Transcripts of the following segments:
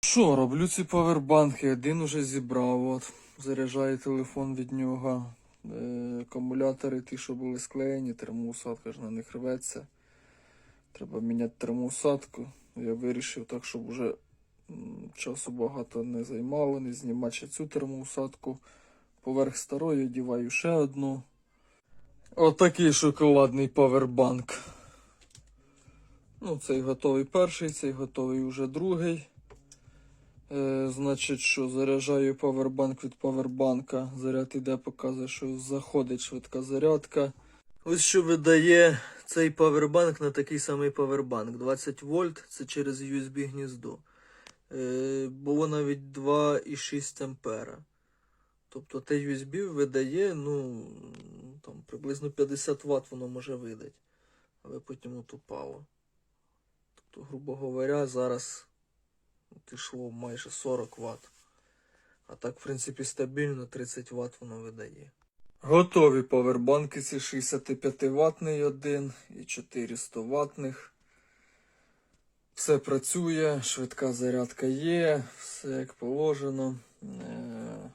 Що, роблю ці павербанки, один уже зібрав. От. Заряджаю телефон від нього. Е, акумулятори, ті, що були склеєні, термоусадка ж на них рветься. Треба міняти термоусадку. Я вирішив так, щоб уже м, часу багато не займало, не знімати ще цю термоусадку. Поверх старої одіваю ще одну. Отакий шоколадний павербанк. Ну, цей готовий перший, цей готовий уже другий. Е, значить, що заряджаю павербанк від павербанка. Заряд іде, показує, що заходить швидка зарядка. Ось що видає цей павербанк на такий самий павербанк. 20 вольт це через USB гніздо. Е, було навіть 2,6 ампера. Тобто те USB видає, ну, там, приблизно 50 Вт воно може видати. Але потім от упало. Тобто, грубо говоря, зараз от ішло майже 40 Вт. А так, в принципі, стабільно 30 Вт воно видає. Готові павербанки ці 65 ватний один і 400 ватних. Все працює, швидка зарядка є, все як положено. Е,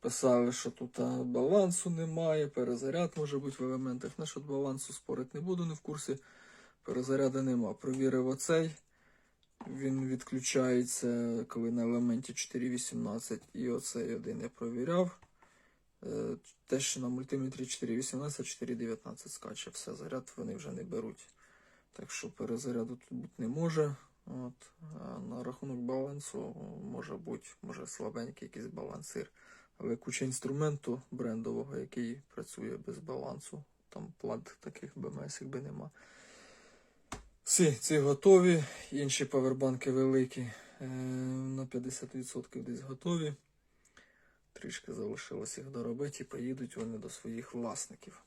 Писали, що тут балансу немає, перезаряд може бути в елементах. Насчет балансу спорити не буду, не в курсі. Перезаряду нема. Провірив оцей. Він відключається, коли на елементі 4.18 і оцей один я провіряв. Е, Те, на мультиметрі 4.18, 4.19 скаче, все, заряд вони вже не беруть. Так що перезаряду тут бути не може. От. А на рахунок балансу може бути, може слабенький якийсь балансир. Але куча інструменту брендового, який працює без балансу. Там плат таких БМС якби нема. Всі ці готові, інші павербанки великі. е, На 50% десь готові. Трішки залишилось їх доробити і поїдуть вони до своїх власників.